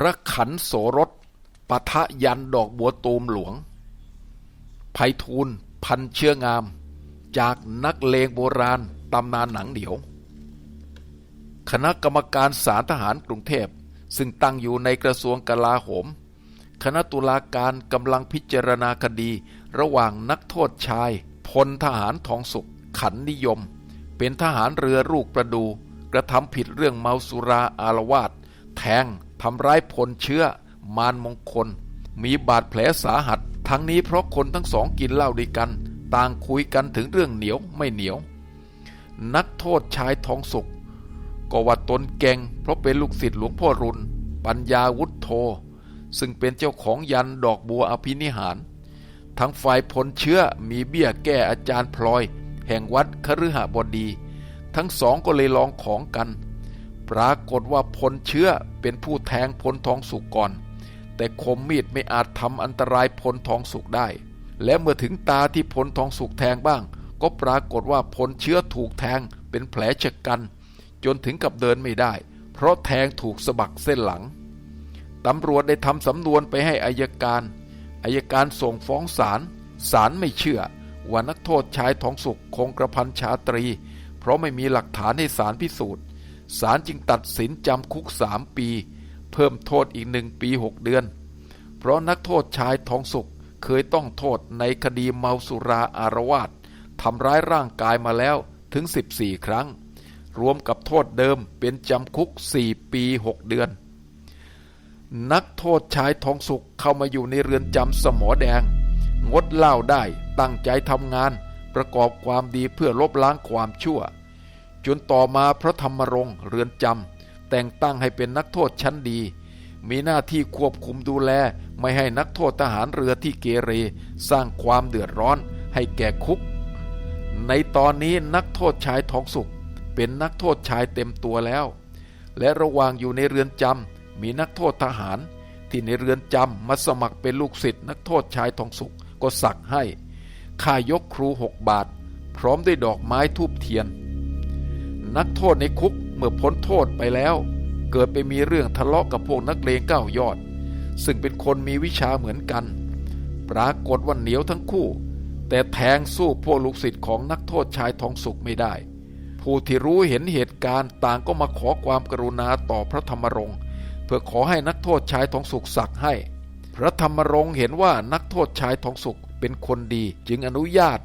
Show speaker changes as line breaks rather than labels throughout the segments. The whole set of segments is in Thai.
พระขันโสรสปะทะยันดอกบัวตูมหลวงไพฑูรย์พันเชื้องาม จากนักเลงโบราณตำนานหนังเดี่ยว คณะกรรมการศาลทหารกรุงเทพ ซึ่งตั้งอยู่ในกระทรวงกลาโหม คณะตุลาการกำลังพิจารณาคดี ระหว่างนักโทษชายพลทหารทองสุขขันนิยม เป็นทหารเรือลูกประดู กระทำผิดเรื่องเมาสุราอารวาสแทง ทำร้ายพลเชื้อ มารมงคล มีบาดแผลสาหัส ทั้งนี้เพราะคนทั้งสองกินเหล้าด้วยกัน ต่างคุยกันถึงเรื่องเหนียวไม่เหนียว นักโทษชายทองสุขก็ว่าตนเก่งเพราะเป็นลูกศิษย์หลวงพ่อรุน ปัญญาวุฒโธซึ่งเป็นเจ้าของยันดอกบัวอภินิหาร ทั้งฝ่ายผลเชื้อมีเบี้ยแก้อาจารย์พลอย แห่งวัดคฤหบดี ทั้งสองก็เลยลองของกัน ปรากฏว่าพลเชื้อเป็นผู้แทงพลทองสุกก่อน แต่คมมีดไม่อาจทำอันตรายพลทองสุกได้ และเมื่อถึงตาที่พลทองสุกแทงบ้าง ก็ปรากฏว่าพลเชื้อถูกแทงเป็นแผลชะกัน จนถึงกับเดินไม่ได้ เพราะแทงถูกสะบักเส้นหลังตำรวจได้ทำสำนวนไปให้อายการอายการส่งฟ้องศาลศาลไม่เชื่อว่านักโทษชายทองสุขคงกระพันชาตรี เพราะไม่มีหลักฐานให้ศาลพิสูจน์ ศาลจึงตัดสินจำคุกสามปี เพิ่มโทษอีกหนึ่งปีหกเดือน เพราะนักโทษชายทองสุขเคยต้องโทษในคดีเมาสุราอารวาสทำร้ายร่างกายมาแล้วถึง 14 ครั้ง รวมกับโทษเดิมเป็นจำคุก 4 ปี 6 เดือน นักโทษชายทองสุขเข้ามาอยู่ในเรือนจำสมอแดง งดเหล้าได้ตั้งใจทำงาน ประกอบความดีเพื่อลบล้างความชั่ว จนต่อมาพระธรรมรงค์เรือนจำแต่งตั้งให้เป็นนักโทษชั้นดี มีหน้าที่ควบคุมดูแลไม่ให้นักโทษทหารเรือที่เกเร สร้างความเดือดร้อนให้แก่คุก ในตอนนี้นักโทษชายทองสุข เป็นนักโทษชายเต็มตัวแล้ว และระหว่างอยู่ในเรือนจำมีนักโทษทหาร ที่ในเรือนจำมาสมัครเป็นลูกศิษย์นักโทษชายทองสุขก็สักให้ค่ายกครูหกบาท พร้อมด้วยดอกไม้ทูบเทียน นักโทษในคุกเมื่อพ้นโทษไปแล้ว เกิดไปมีเรื่องทะเลาะกับพวกนักเลงเก้ายอด ซึ่งเป็นคนมีวิชาเหมือนกัน ปรากฏว่าเหนียวทั้งคู่ แต่แทงสู้พวกลูกศิษย์ของนักโทษชายทองสุขไม่ได้ ผู้ที่รู้เห็นเหตุการณ์ต่างก็มาขอความกรุณาต่อพระธรรมรงค์เพื่อขอให้นักโทษชายทองสุขสักให้ พระธรรมรงค์เห็นว่านักโทษชายทองสุขเป็นคนดีจึงอนุญาต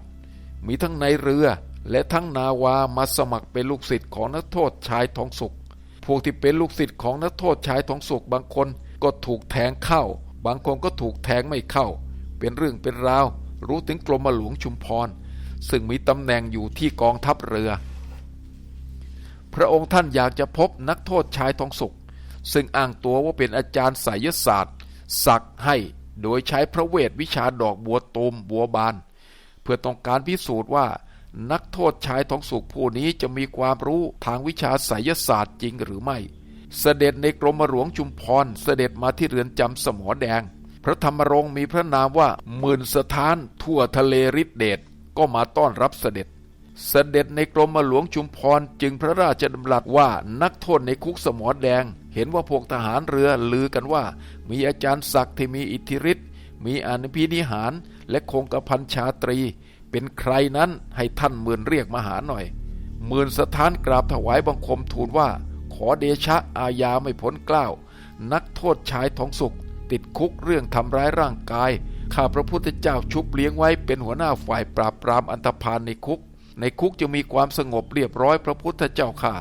มีทั้งในเรือ และทั้งนาวามาสมัครเป็นลูกศิษย์ของนักโทษชายทองสุข พวกที่เป็นลูกศิษย์ของนักโทษชายทองสุขบางคนก็ถูกแทงเข้า บางคนก็ถูกแทงไม่เข้า เป็นเรื่องเป็นราว รู้ถึงกรมหลวงชุมพร ซึ่งมีตำแหน่งอยู่ที่กองทัพเรือ พระองค์ท่านอยากจะพบนักโทษชายทองสุข ซึ่งอ้างตัวว่าเป็นอาจารย์ไสยศาสตร์ สักให้โดยใช้พระเวทวิชาดอกบัวตูมบัวบาน เพื่อต้องการพิสูจน์ว่า นักโทษชายทองสุขผู้นี้จะมีความรู้ทางวิชาไสยศาสตร์จริงหรือไม่ เสด็จในกรมหลวงชุมพรเสด็จมาที่เรือนจำสมอแดง พระธรรมรงค์มีพระนามว่าหมื่นสถานทั่วทะเลฤทธิเดชก็มาต้อนรับเสด็จ เสด็จในกรมหลวงชุมพรจึงพระราชดำรัสว่านักโทษในคุกสมอแดง เห็นว่าพวกทหารเรือลือกันว่า มีอาจารย์ศักดิ์ที่มีอิทธิฤทธิ์มีอนุพินิหารและคงกระพันชาตรี เป็นใครนั้นให้ท่านหมื่นเรียกมาหาหน่อยหมื่นสถานกราบถวายบังคมทูลว่า ขอเดชะอาญาไม่พ้นกล้าว นักโทษชายทองสุข ติดคุกเรื่องทำร้ายร่างกาย ข้าพระพุทธเจ้าชุบเลี้ยงไว้เป็นหัวหน้าฝ่ายปราบปรามอันธพาลในคุก ในคุกจะมีความสงบเรียบร้อยพระพุทธเจ้าค่ะ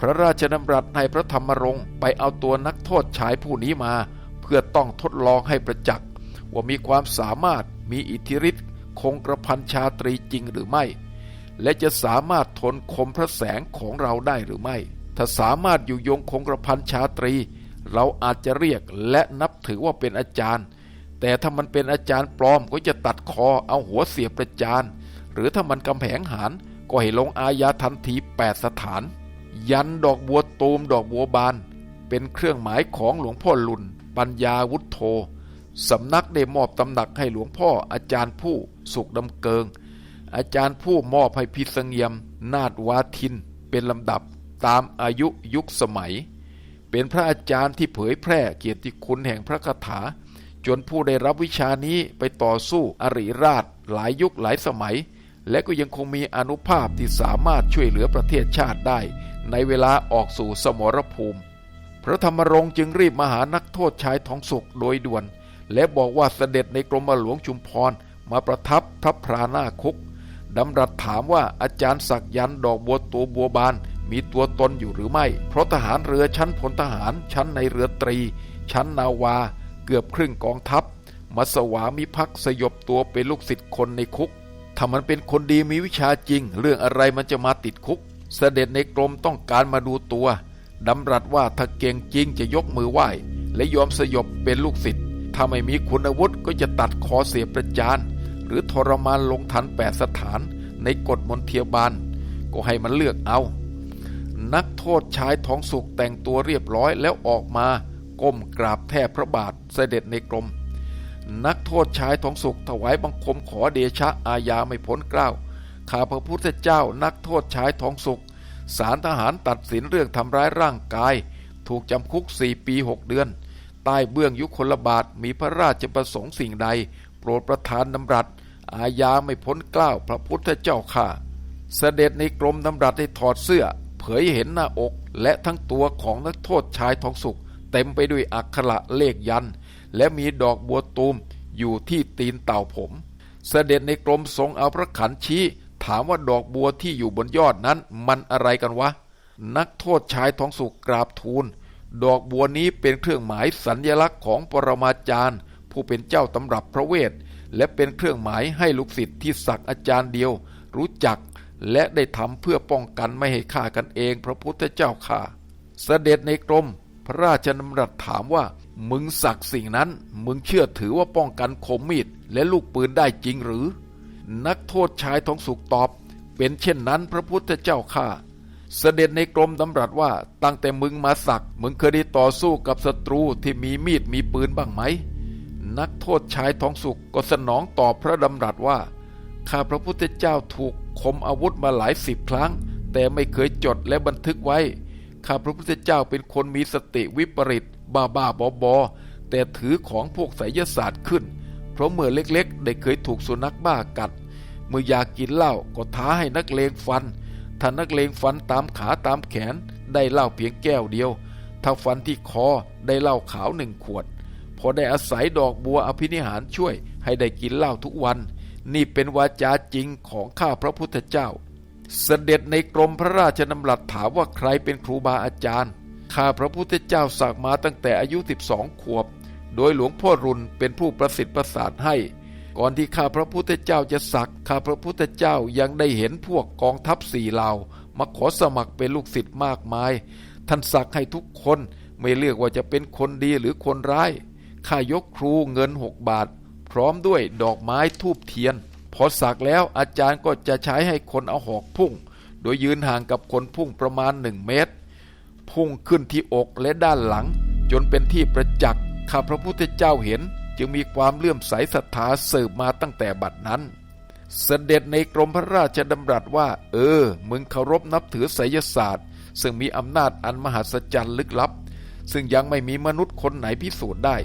พระราชดำรัสให้พระธรรมรงค์ไปเอาตัวนักโทษชายผู้นี้มา เพื่อต้องทดลองให้ประจักษ์ว่ามีความสามารถมีอิทธิฤทธิ์ คงกระพันชาตรีจริงหรือไม่ และจะสามารถทนคมพระแสงของเราได้หรือไม่ ถ้าสามารถอยู่ยงคงกระพันชาตรี เราอาจจะเรียกและนับถือว่าเป็นอาจารย์ แต่ถ้ามันเป็นอาจารย์ปลอมก็จะตัดคอเอาหัวเสียประจานหรือถ้ามันกำแผงหารก็ให้ลงอาญาทันทีแปดสถาน ยันดอกบัวตูมดอกบัวบาน เป็นเครื่องหมายของหลวงพ่อลุนปัญญาวุฒโธ สำนักได้มอบตำหนักให้หลวงพ่ออาจารย์ผู้สุขดำเกิง อาจารย์ผู้มอบให้พิสเงียม นาดวาทิน เป็นลำดับตามอายุยุคสมัย เป็นพระอาจารย์ที่เผยแพร่เกียรติคุณแห่งพระคาถา จนผู้ได้รับวิชานี้ไปต่อสู้อริราช หลายยุคหลายสมัย และก็ยังคงมีอนุภาพที่สามารถช่วยเหลือประเทศชาติได้ ในเวลาออกสู่สมรภูมิ พระธรรมรงค์จึงรีบมาหานักโทษชายทองสุกโดยด่วน และบอกว่าเสด็จในกรมหลวงชุมพรมาประทับพระพรานาคุกดำรัสถามว่าอาจารย์ศักยันต์ดอกบัวตัวบัวบาน มีตัวตนอยู่หรือไม่ เพราะทหารเรือชั้นพลทหาร ชั้นในเรือตรี ชั้นนาวา เกือบครึ่งกองทัพมาสวามิภักดิ์สยบตัวเป็นลูกศิษย์คนในคุกถ้ามันเป็นคนดีมีวิชาจริง เรื่องอะไรมันจะมาติดคุก เสด็จในกรมต้องการมาดูตัวดำรัสว่าถ้าเก่งจริงจะยกมือไหว้ และยอมสยบเป็นลูกศิษย์ ถ้าไม่มีคุณอาวุธก็จะตัดคอเสียประจาน หรือทรมานลงทันแปดสถานในกฎมนเทียบาล ก็ให้มันเลือกเอา นักโทษชายท้องสุกแต่งตัวเรียบร้อยแล้วออกมาก้มกราบแทบพระบาทเสด็จในกรม นักโทษชายท้องสุกถวายบังคมขอเดชะอาญาไม่พ้นเกล้าข้าพระพุทธเจ้านักโทษชายท้องสุกสารทหารตัดสินเรื่องทำร้ายร่างกาย ถูกจำคุกสี่ปีหกเดือน ใต้เบื้องยุคลบาทมีพระราชประสงค์สิ่งใด โปรดประทานนำรัสอาญาไม่พ้นเกล้าพระพุทธเจ้าข้าเสด็จในกรมนำรัสให้ถอดเสื้อ เผยเห็นหน้าอกและทั้งตัวของนักโทษชายทองสุกเต็มไปด้วยอักขระเลขยัน และมีดอกบัวตูมอยู่ที่ตีนเต่าผม เสด็จในกรมทรงเอาพระขันชี้ ถามว่าดอกบัวที่อยู่บนยอดนั้นมันอะไรกันวะ นักโทษชายทองสุกกราบทูล ดอกบัวนี้เป็นเครื่องหมายสัญญลักษณ์ของปรมาจารย์ ผู้เป็นเจ้าตำรับพระเวท และเป็นเครื่องหมายให้ลูกศิษย์ที่สักอาจารย์เดียว รู้จักและได้ทำเพื่อป้องกันไม่ให้ฆ่ากันเอง พระพุทธเจ้าข่าเสด็จในกรม พระราชดำรัสถามว่า มึงสักสิ่งนั้น มึงเชื่อถือว่าป้องกันคมมีดและลูกปืนได้จริงหรือ นักโทษชายทองสุกตอบ เป็นเช่นนั้นพระพุทธเจ้าข้า เสด็จในกรมดำรัสว่าตั้งแต่มึงมาสัก มึงเคยได้ต่อสู้กับศัตรูที่มีมีดมีปืนบ้างไหม นักโทษชายทองสุกก็สนองตอบพระดำรัสว่า ข้าพระพุทธเจ้าถูกคมอาวุธมาหลายสิบครั้ง แต่ไม่เคยจดและบันทึกไว้ ข้าพระพุทธเจ้าเป็นคนมีสติวิปริตบ้าบ้าบอบอแต่ถือของพวกไสยศาสตร์ขึ้น เพราะเมื่อเล็กๆ ได้เคยถูกสุนัขบ้ากัด เมื่ออยากกินเหล้าก็ท้าให้นักเลงฟัน ถ้านักเลงฟันตามขาตามแขน ได้เหล้าเพียงแก้วเดียว ถ้าฟันที่คอได้เหล้าขาวหนึ่งขวด พอได้อาศัยดอกบัวอภินิหารช่วย ให้ได้กินเหล้าทุกวัน นี่เป็นวาจาจริงของข้าพระพุทธเจ้า เสด็จในกรมพระราชดำรัสถามว่าใครเป็นครูบาอาจารย์ข้าพระพุทธเจ้าสักมาตั้งแต่อายุ 12 ขวบ โดยหลวงพ่อรุนเป็นผู้ประสิทธิ์ประสาทให้ ก่อนที่ข้าพระพุทธเจ้าจะสักข้าพระพุทธเจ้ายังได้เห็นพวกกองทัพสี่เหล่ามาขอสมัครเป็นลูกศิษย์มากมาย ท่านสักให้ทุกคนไม่เลือกว่าจะเป็นคนดีหรือคนร้ายข้ายกครูเงินหกบาท พร้อมด้วยดอกไม้ทูบเทียน พอสักแล้วอาจารย์ก็จะใช้ให้คนเอาหอกพุ่ง โดยยืนห่างกับคนพุ่งประมาณหนึ่งเมตร พุ่งขึ้นที่อกและด้านหลัง จนเป็นที่ประจักษ์ข้าพระพุทธเจ้าเห็น จึงมีความเลื่อมใสศรัทธาสืบมาตั้งแต่บัดนั้น เสด็จในกรมพระราชดำรัสว่า เออ มึงเคารพนับถือไสยศาสตร์ ซึ่งมีอำนาจอันมหัศจรรย์ลึกลับ ซึ่งยังไม่มีมนุษย์คนไหนพิสูจน์ได้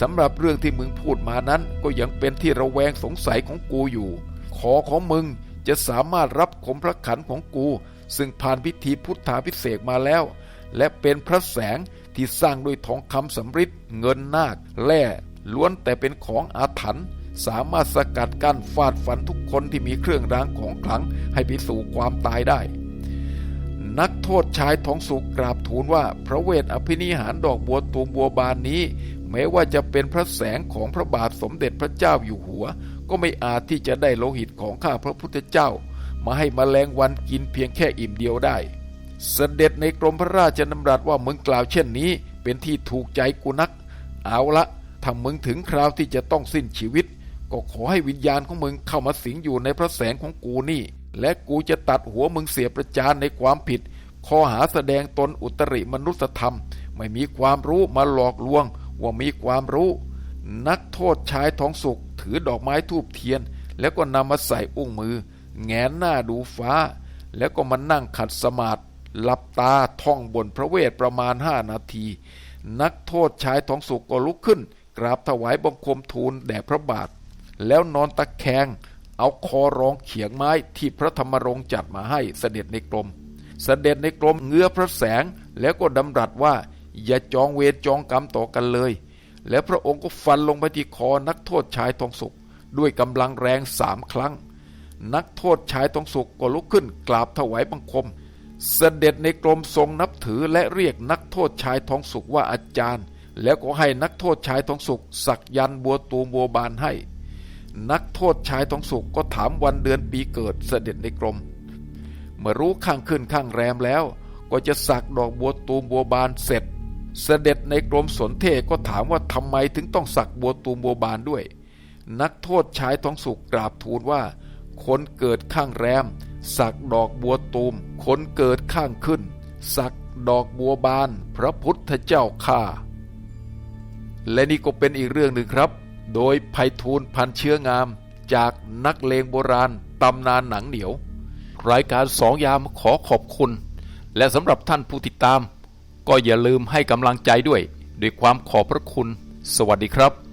สำหรับเรื่องที่มึงพูดมานั้นก็ยังเป็นที่ระแวงสงสัยของกูอยู่ ขอของมึงจะสามารถรับขมพระขันของกู ซึ่งผ่านพิธีพุทธาพิเศษมาแล้ว และเป็นพระแสงที่สร้างด้วยทองคำสำริดเงินนาคแร่ ล้วนแต่เป็นของอาถรรพ์สามารถสกัดกั้นฟาดฟันทุกคนที่มีเครื่องรางของขลังให้ไปสู่ความตายได้ นักโทษชายทองสุกกราบทูลว่าพระเวทอภินิหารดอกบัวตูมบัวบานนี้ แม้ว่าจะเป็นพระแสงของพระบาทสมเด็จพระเจ้าอยู่หัว ก็ไม่อาจที่จะได้โลหิตของข้าพระพุทธเจ้า มาให้มแมลงวันกินเพียงแค่อิ่มเดียวได้เสด็จในกรมพระราชดำรัสว่ามึงกล่าวเช่นนี้ เป็นที่ถูกใจกูนัก เอาละ ถ้ามึงถึงคราวที่จะต้องสิ้นชีวิต ก็ขอให้วิญญาณของมึงเข้ามาสิงอยู่ในพระแสงของกูนี่ และกูจะตัดหัวมึงเสียประจานในความผิด ข้อหาแสดงตนอุตริมนุสธรรม ไม่มีความรู้มาหลอกลวง ว่ามีความรู้ นักโทษชายท้องสุกถือดอกไม้ทูบเทียน แล้วก็นำมาใส่อุ้งมือ แงนหน้าดูฟ้า แล้วก็มานั่งขัดสมาธิหลับตาท่องบนพระเวทประมาณห้านาที นักโทษชายทองสุกก็ลุกขึ้น กราบถวายบังคมทูลแด่พระบาท แล้วนอนตะแคง เอาคอรองเขียงไม้ที่พระธรรมรงค์จัดมาให้เสด็จในกรม เสด็จในกรมเงื้อพระแสงแล้วก็ดำรัสว่าอย่าจองเวรจองกรรมต่อกันเลย แล้วพระองค์ก็ฟันลงไปที่คอนักโทษชายทองสุกด้วยกำลังแรงสามครั้ง นักโทษชายทองสุกก็ลุกขึ้นกราบถวายบังคม เสด็จในกรมทรงนับถือและเรียกนักโทษชายทองสุกว่าอาจารย์ แล้วก็ให้นักโทษชายทองสุกสักยันต์บัวตูมบัวบานให้ นักโทษชายทองสุกก็ถามวันเดือนปีเกิดเสด็จในกรม เมื่อรู้ข้างขึ้นข้างแรมแล้ว ก็จะสักดอกบัวตูมบัวบานเสร็จ เสด็จในกรมสนเทศก็ถามว่าทำไมถึงต้องสักบัวตูมบัวบานด้วย นักโทษชายทองสุกกราบทูลว่า คนเกิดข้างแรม สักดอกบัวตูมคนเกิดข้างขึ้น สักดอกบัวบาน พระพุทธเจ้าข้า และนี่ก็เป็นอีกเรื่องหนึ่งครับ โดยไพฑูรย์พันเชื้องาม จากนักเลงโบราณตำนานหนังเหนียว รายการสองยามขอขอบคุณ และสำหรับท่านผู้ติดตาม ก็อย่าลืมให้กำลังใจด้วย ด้วยความขอบพระคุณ สวัสดีครับ